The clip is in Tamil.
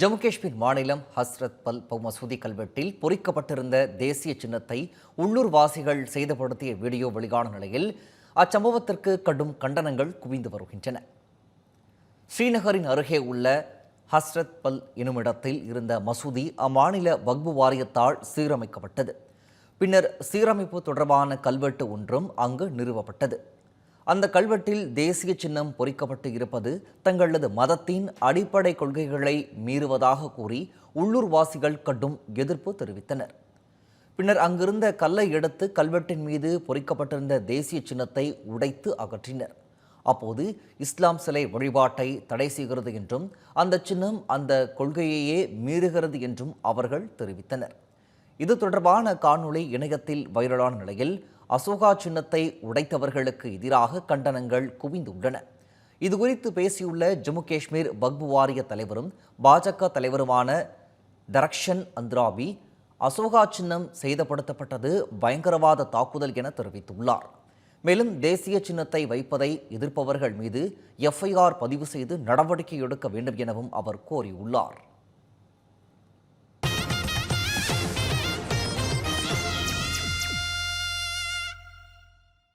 ஜம்மு காஷ்மீர் மாநிலம் ஹஸ்ரத் பல் ப மசூதி கல்வெட்டில் பொறிக்கப்பட்டிருந்த தேசிய சின்னத்தை உள்ளூர் வாசிகள் செய்தப்படுத்திய வீடியோ வெளியான நிலையில் அச்சம்பவத்திற்கு கடும் கண்டனங்கள் குவிந்து வருகின்றன. ஸ்ரீநகரின் அருகே உள்ள ஹஸ்ரத் பல் எனுமிடத்தில் இருந்த மசூதி அம்மாநில வக்பு வாரியத்தால் சீரமைக்கப்பட்டது. பின்னர் சீரமைப்பு தொடர்பான கல்வெட்டு ஒன்றும் அங்கு நிறுவப்பட்டது. அந்த கல்வெட்டில் தேசிய சின்னம் பொறிக்கப்பட்டு இருப்பது தங்களது மதத்தின் அடிப்படை கொள்கைகளை மீறுவதாக கூறி உள்ளூர்வாசிகள் கடும் எதிர்ப்பு தெரிவித்தனர். பின்னர் அங்கிருந்த கல்லை எடுத்து கல்வெட்டின் மீது பொறிக்கப்பட்டிருந்த தேசிய சின்னத்தை உடைத்து அகற்றினர். அப்போது இஸ்லாம் சிலை வழிபாட்டை தடை செய்கிறது என்றும் அந்த சின்னம் அந்த கொள்கையையே மீறுகிறது என்றும் அவர்கள் தெரிவித்தனர். இது தொடர்பான காணொளி இணையத்தில் வைரலான நிலையில் அசோகா சின்னத்தை உடைத்தவர்களுக்கு எதிராக கண்டனங்கள் குவிந்துள்ளன. இதுகுறித்து பேசியுள்ள ஜம்மு காஷ்மீர் வக்பு வாரிய தலைவரும் பாஜக தலைவருமான தரக்ஷன் அந்திராபி அசோகா சின்னம் சேதப்படுத்தப்பட்டது பயங்கரவாத தாக்குதல் என தெரிவித்துள்ளார். மேலும் தேசிய சின்னத்தை வைப்பதை எதிர்ப்பவர்கள் மீது எஃப்ஐஆர் பதிவு செய்து நடவடிக்கை எடுக்க வேண்டும் எனவும் அவர் கோரியுள்ளார்.